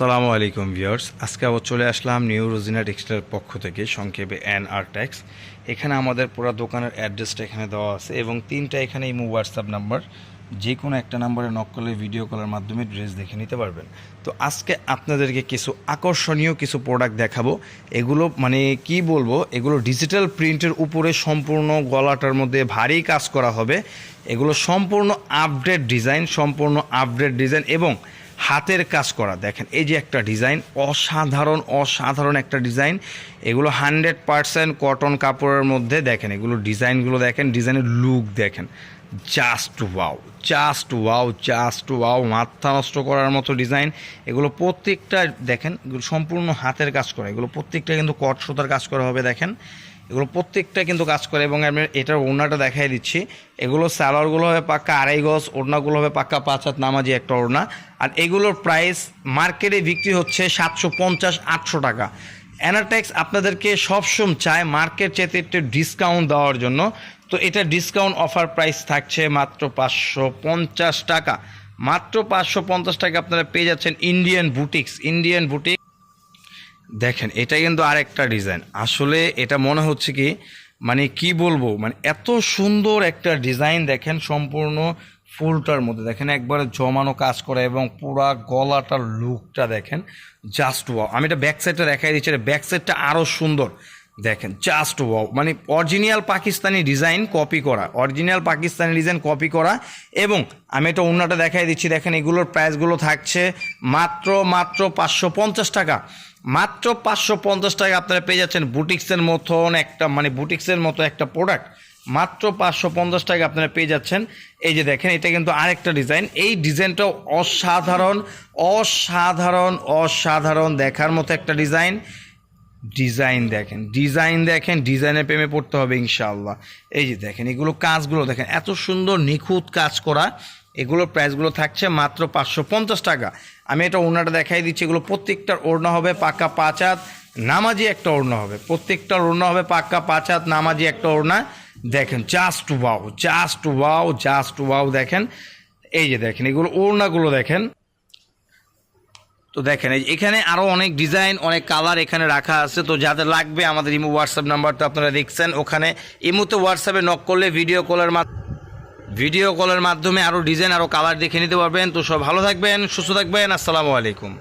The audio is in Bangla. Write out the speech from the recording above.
আসসালামু আলাইকুম ভিউয়ার্স। আজকে আবার চলে আসলাম নিউ রোজিনা টেক্সটাইল পক্ষ থেকে, সংক্ষেপে এন আর ট্যাক্স। এখানে আমাদের পুরো দোকানের অ্যাড্রেসটা এখানে দেওয়া আছে এবং তিনটা এখানে ইমো, হোয়াটসঅ্যাপ নাম্বার যে কোনো একটা নাম্বারে নক করলে ভিডিও কলের মাধ্যমে ড্রেস দেখে নিতে পারবেন। তো আজকে আপনাদেরকে কিছু আকর্ষণীয় কিছু প্রোডাক্ট দেখাবো। এগুলো মানে কি বলব, এগুলো ডিজিটাল প্রিন্টের উপরে সম্পূর্ণ গলাটার মধ্যে ভারী কাজ করা হবে। এগুলো সম্পূর্ণ আপডেট ডিজাইন, সম্পূর্ণ আপডেট ডিজাইন এবং হাতের কাজ করা। দেখেন, এই যে একটা ডিজাইন, অসাধারণ অসাধারণ একটা ডিজাইন। এগুলো হান্ড্রেড পারসেন্ট কটন কাপড়ের মধ্যে দেখেন, এগুলো ডিজাইনগুলো দেখেন, ডিজাইনের লুক দেখেন। Just wow just wow just wow, মাথা নষ্ট করার মতো ডিজাইন। এগুলো প্রত্যেকটা, দেখেন সম্পূর্ণ হাতের কাজ করা। এগুলো প্রত্যেকটা কিন্তু কট সুতার কাজ করা হবে, দেখেন। এগুলো প্রত্যেকটা কিন্তু কাজ করে এবং আমি এটার ওড়নাটা দেখাই দিচ্ছি। এগুলো স্যালোয়ারগুলো হবে পাক্কা আড়াই গজ, ওড়নাগুলো হবে পাক্কা পাঁচ হাত নামাজি একটা ওড়না। আর এগুলোর প্রাইস মার্কেটে বিক্রি হচ্ছে সাতশো পঞ্চাশ, আটশো টাকা। অ্যানাটেক্স আপনাদেরকে সবসময় চায় মার্কেট চেতে একটু ডিসকাউন্ট দেওয়ার জন্য। তো এটা ডিসকাউন্ট অফার প্রাইস থাকছে মাত্র পাঁচশো পঞ্চাশ টাকা। মাত্র পাঁচশো পঞ্চাশ টাকা আপনারা পেয়ে যাচ্ছেন ইন্ডিয়ান বুটিক্স ইন্ডিয়ান বুটিক দেখেন, এটা কিন্তু আরেকটা ডিজাইন আসলে এটা মনে হচ্ছে কি মানে কি বলব মানে এত সুন্দর একটা ডিজাইন দেখেন, সম্পূর্ণ ফুলটার মধ্যে। দেখেন, একবারে জমানো কাজ করা এবং পুরা গলাটার লুকটা দেখেন জাস্ট ওয়াও আমি এটা ব্যাক সাইডটা দেখাই দিচ্ছি ব্যাক সাইডটা আরও সুন্দর। দেখেন জাস্ট ওয়াও মানে অরিজিনাল পাকিস্তানি ডিজাইন কপি করা অরিজিনাল পাকিস্তানি ডিজাইন কপি করা এবং আমি এটা অন্যটা দেখাই দিচ্ছি, দেখেন এগুলোর প্রাইসগুলো থাকছে মাত্র মাত্র পাঁচশো পঞ্চাশ টাকা। মাত্র পাঁচশো পঞ্চাশ টাকা আপনারা পেয়ে যাচ্ছেন বুটিক্সের মতন একটা মানে বুটিক্সের মতো একটা প্রোডাক্ট মাত্র পাঁচশো পঞ্চাশ টাকা আপনারা পেয়ে যাচ্ছেন। এই যে দেখেন, এটা কিন্তু আরেকটা ডিজাইন এই ডিজাইনটাও অসাধারণ অসাধারণ অসাধারণ দেখার মতো একটা ডিজাইন ডিজাইন দেখেন ডিজাইন দেখেন ডিজাইনের প্রেমে পড়তে হবে ইনশাআল্লাহ। এই যে দেখেন, এগুলো কাজগুলো দেখেন, এত সুন্দর নিখুঁত কাজ করা, এগুলোর প্রাইসগুলো থাকছে মাত্র পাঁচশো পঞ্চাশ টাকা। আমি এটা ওড়নাটা দেখাই দিচ্ছি, এগুলো প্রত্যেকটার ওড়না হবে পাক্কা পাঁচ হাত, নামাজি একটা ওড়না হবে। প্রত্যেকটার ওড়না হবে পাক্কা পাঁচ হাত, নামাজি একটা ওড়না। দেখেন just wow just wow just wow দেখেন। এই যে দেখেন, এগুলো ওড়নাগুলো দেখেন। তো দেখেন এখানে আরও অনেক ডিজাইন অনেক কালার এখানে রাখা আছে। তো যাদের লাগবে আমাদের ইমো হোয়াটসঅ্যাপ নাম্বারটা আপনারা দেখছেন। ওখানে ইমোতে হোয়াটসঅ্যাপে নক করলে ভিডিও কলের ভিডিও কলের মাধ্যমে আরও ডিজাইন আরও কালার দেখে নিতে পারবেন। তো সব ভালো থাকবেন, সুস্থ থাকবেন। আসসালামু আলাইকুম।